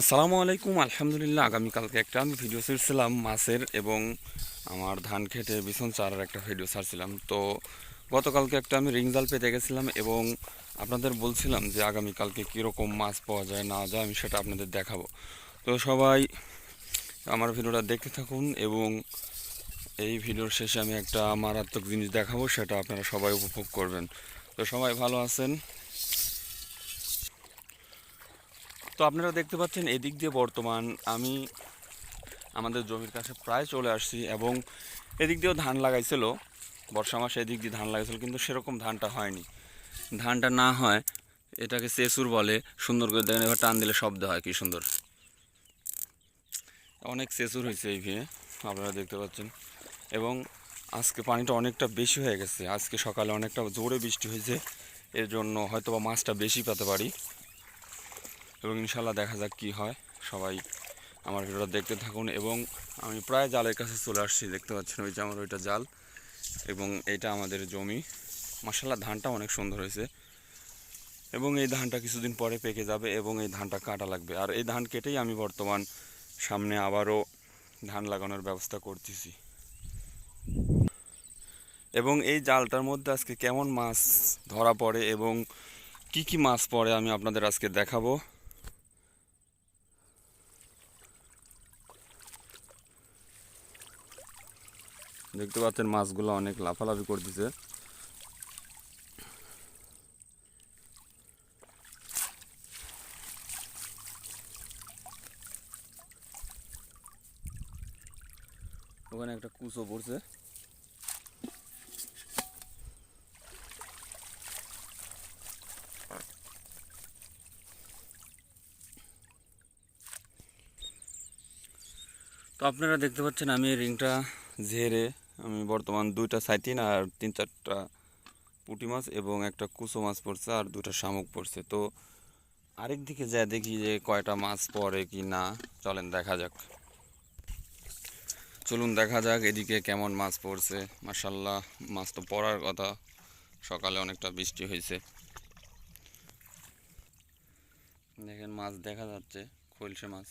আসসালামু আলাইকুম, আলহামদুলিল্লাহ। আগামীকালকে একটা আমি ভিডিও ছেড়েছিলাম মাছের এবং আমার ধান খেতে বিছন চারার একটা ভিডিও ছাড়ছিলাম। তো গতকালকে একটা আমি রিংজাল পেতে গেছিলাম এবং আপনাদের বলছিলাম যে আগামীকালকে কীরকম মাছ পাওয়া যায়, না যায়, আমি সেটা আপনাদের দেখাবো। তো সবাই আমার ভিডিওটা দেখতে থাকুন এবং এই ভিডিওর শেষে আমি একটা মারাত্মক জিনিস দেখাবো, সেটা আপনারা সবাই উপভোগ করবেন। তো সবাই ভালো আছেন? তো আপনারা দেখতে পাচ্ছেন এদিক দিয়ে বর্তমান আমি আমাদের জমির কাছে প্রায় চলে আসছি এবং এদিক দিয়েও ধান লাগাইছিল। বর্ষা মাসে এদিক দিয়ে ধান লাগাইছিল, কিন্তু সেরকম ধানটা হয়নি। ধানটা না হয়, এটাকে চেসুর বলে, সুন্দর করে দেখেন, এবার টান দিলে শব্দ হয়, কি সুন্দর। অনেক চেসুর হয়েছে এই ভিয়ে, আপনারা দেখতে পাচ্ছেন। এবং আজকে পানিটা অনেকটা বেশি হয়ে গেছে। আজকে সকালে অনেকটা জোরে বৃষ্টি হয়েছে, এর জন্য হয়তো বা মাছটা বেশি পেতে পারি। এবং ইনশাল্লাহ দেখা যাক কি হয়। সবাই আমার ভিডিওটা দেখতে থাকুন এবং আমি প্রায় জালের কাছে চলে আসছি, দেখতে পাচ্ছেন ওই যে আমার ওইটা জাল এবং এইটা আমাদের জমি। মাসাল্লাহ ধানটা অনেক সুন্দর হয়েছে এবং এই ধানটা কিছুদিন পরে পেকে যাবে এবং এই ধানটা কাটা লাগবে। আর এই ধান কেটেই আমি বর্তমান সামনে আবারও ধান লাগানোর ব্যবস্থা করতেছি। এবং এই জালটার মধ্যে আজকে কেমন মাছ ধরা পড়ে এবং কি কি মাছ পড়ে আমি আপনাদের আজকে দেখাবো। দেখতে পাচ্ছেন মাছগুলো অনেক লাফালাফি করতেছে। ওখানে একটা কুচো পড়ছে। তো আপনারা দেখতে পাচ্ছেন আমি রিংটা ঝেড়ে আমি বর্তমান দুইটা সাইটিন আর তিন চারটা পুঁটি মাছ এবং একটা কুচো মাছ পড়ছে আর দুটা শামুক পড়ছে। তো আরেক দিকে যা দেখি যে কয়টা মাছ পড়ে কি না, চলেন দেখা যাক। চলুন দেখা যাক এদিকে কেমন মাছ পড়ছে। মার্শাল্লাহ মাছ তো পড়ার কথা, সকালে অনেকটা বৃষ্টি হয়েছে। দেখেন মাছ দেখা যাচ্ছে, খলসে মাছ।